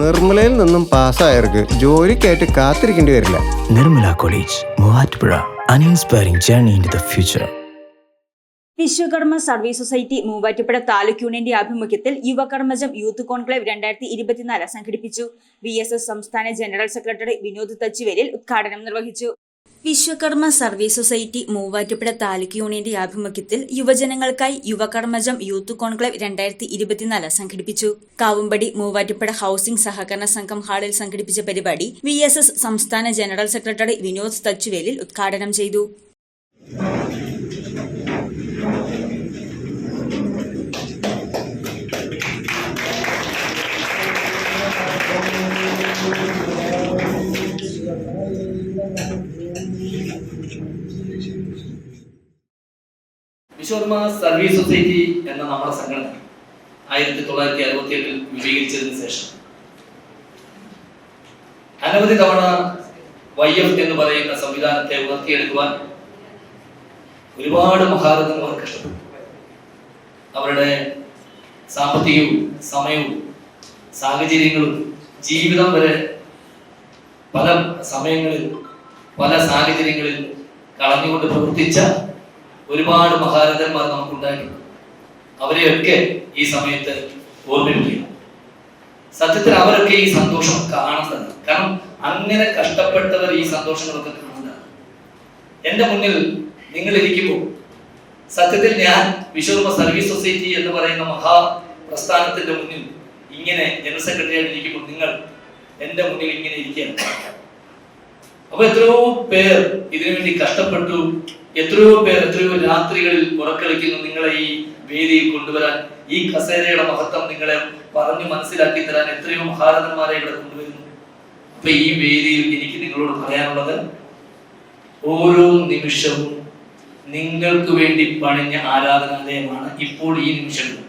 നിർമ്മലയിൽ നിന്നും പാസ്സായവർക്ക് ജോലിക്കായിട്ട് കാത്തിരിക്കേണ്ടി വരില്ല. Nirmala college Muvattupuzha. An inspiring journey in the future future. Vishwakarma service society Muvattupuzha taluk യൂണിയന്റെ ആഭിമുഖ്യത്തിൽ യുവകർമ്മജം യൂത്ത് കോൺക്ലേവ് രണ്ടായിരത്തി ഇരുപത്തിനാല് സംഘടിപ്പിച്ചു. വി എസ് എസ് സംസ്ഥാന ജനറൽ സെക്രട്ടറി വിനോദ് തച്ചുവേലിൽ ഉദ്ഘാടനം നിർവഹിച്ചു. വിശ്വകർമ്മ സർവീസ് സൊസൈറ്റി മൂവാറ്റുപുഴ താലൂക്ക് യൂണിയന്റെ ആഭിമുഖ്യത്തിൽ യുവജനങ്ങൾക്കായി യുവകർമ്മജം യൂത്ത് കോൺക്ലേവ് രണ്ടായിരത്തി ഇരുപത്തിനാല് സംഘടിപ്പിച്ചു. കാവുംപടി മൂവാറ്റുപുഴ ഹൌസിംഗ് സഹകരണ സംഘം ഹാളിൽ സംഘടിപ്പിച്ച പരിപാടി വി സംസ്ഥാന ജനറൽ സെക്രട്ടറി വിനോദ് തച്ചുവേലിൽ ഉദ്ഘാടനം ചെയ്തു. വിശ്വകർമ്മ സർവീസ് സൊസൈറ്റി എന്ന നമ്മുടെ സംഘടന ആയിരത്തി തൊള്ളായിരത്തി അറുപത്തി എട്ടിൽ രൂപീകരിച്ചതിന് ശേഷം. അനവധി തവണ വൈ എഫ് എന്ന് പറയുന്ന സംവിധാനത്തെ ഉയർത്തിയെടുക്കുവാൻ ഒരുപാട് മഹാരഥന്മാർ കഷ്ടപ്പെട്ടു അവരുടെ സാമ്പത്തികവും സമയവും സാഹചര്യങ്ങളും ജീവിതം വരെ പല സമയങ്ങളിൽ പല സാഹചര്യങ്ങളിൽ കളഞ്ഞുകൊണ്ട് പ്രവർത്തിച്ച ഒരുപാട് മഹാരഥന്മാർ നമുക്കുണ്ടായിട്ടുണ്ട്. അവരെയൊക്കെ ഈ സമയത്ത് ഓർമ്മിപ്പിക്കുക സത്യത്തിൽ അവരൊക്കെ ഈ സന്തോഷം കാണുന്നത്. കാരണം അങ്ങനെ കഷ്ടപ്പെട്ടവർ ഈ സന്തോഷങ്ങളൊക്കെ കാണുന്നതാണ്. എന്റെ മുന്നിൽ നിങ്ങൾ ഇരിക്കുമ്പോൾ സത്യത്തിൽ ഞാൻ വിശ്വകർമ്മ സർവീസ് സൊസൈറ്റി എന്ന് പറയുന്ന മഹാ പ്രസ്ഥാനത്തിന്റെ മുന്നിൽ ഇങ്ങനെ ജനറൽ സെക്രട്ടറി ആയിട്ട് ഇരിക്കുമ്പോൾ നിങ്ങൾ എന്റെ മുന്നിൽ ഇങ്ങനെ ഇരിക്കുകയാണ്. അപ്പൊ എത്രയോ പേർ ഇതിനു വേണ്ടി കഷ്ടപ്പെട്ടു. എത്രയോ പേർ എത്രയോ രാത്രികളിൽ ഉറക്കളിക്കുന്നു നിങ്ങളെ ഈ വേദിയിൽ കൊണ്ടുവരാൻ. ഈ കസേരയുടെ മഹത്വം നിങ്ങളെ പറഞ്ഞു മനസ്സിലാക്കി തരാൻ എത്രയോ മഹാരഥന്മാരെ ഇവിടെ കൊണ്ടുവരുന്നു. അപ്പൊ ഈ വേദിയിൽ എനിക്ക് നിങ്ങളോട് പറയാനുള്ളത് ഓരോ നിമിഷവും നിങ്ങൾക്ക് വേണ്ടി പണിഞ്ഞ ആരാധനാലയമാണ് ഇപ്പോൾ ഈ നിമിഷം.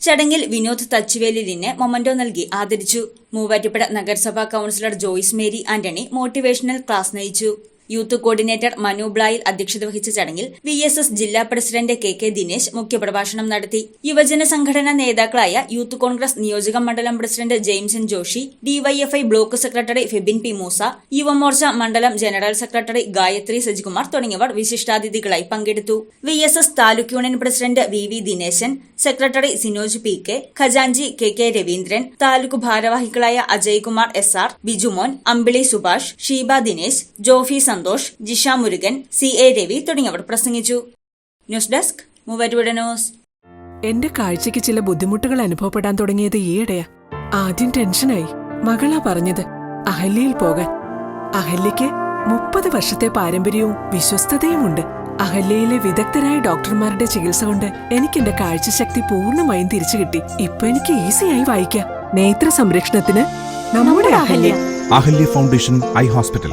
ചടങ്ങിൽ വിനോദ് തച്ചുവേലിനെ മൊമന്റോ നൽകി ആദരിച്ചു. മൂവാറ്റുപുഴ നഗരസഭാ councillor Joyce Mary Antony motivational class നയിച്ചു. യൂത്ത് കോർഡിനേറ്റർ മനു ബ്ലായിൽ അധ്യക്ഷത വഹിച്ച ചടങ്ങിൽ വി എസ് എസ് ജില്ലാ പ്രസിഡന്റ് കെ കെ ദിനേശ് മുഖ്യപ്രഭാഷണം നടത്തി. യുവജന സംഘടനാ നേതാക്കളായ യൂത്ത് കോൺഗ്രസ് നിയോജക മണ്ഡലം president Jameson Joshi DYFI block secretary Febin P Moosa Yuvamorcha മണ്ഡലം ജനറൽ സെക്രട്ടറി ഗായത്രി സജികുമാർ തുടങ്ങിയവർ വിശിഷ്ടാതിഥികളായി പങ്കെടുത്തു. V S S taluk union president V V Dineshan secretary Sinoj P K ഖജാൻജി K K Raveendran taluk ഭാരവാഹികളായ Ajaykumar S R Bijumon Ambili Subhash Sheeba Dinesh Jofi Santhosh Jisha Murugan C A Ravi തുടങ്ങിയവർ പ്രസംഗിച്ചു. News desk Muvattupuzha news. എന്റെ കാഴ്ചയ്ക്ക് ചില ബുദ്ധിമുട്ടുകൾ അനുഭവപ്പെടാൻ തുടങ്ങിയത് ഈയിടെയാ. ആദ്യം ടെൻഷനായി. മകളാ പറഞ്ഞത് അഹല്യയിൽ പോകാൻ. അഹല്യയ്ക്ക് മുപ്പത് വർഷത്തെ പാരമ്പര്യവും വിശ്വസ്തതയുമുണ്ട്. അഹല്യയിലെ വിദഗ്ധരായ ഡോക്ടർമാരുടെ ചികിത്സ കൊണ്ട് എനിക്ക് എന്റെ കാഴ്ചശക്തി പൂർണമായും തിരിച്ചു കിട്ടി. ഇപ്പൊ എനിക്ക് ഈസിയായി വായിക്കാം. നേത്ര സംരക്ഷണത്തിന് നമ്മുടെ Ahalya. Ahalya foundation eye hospital.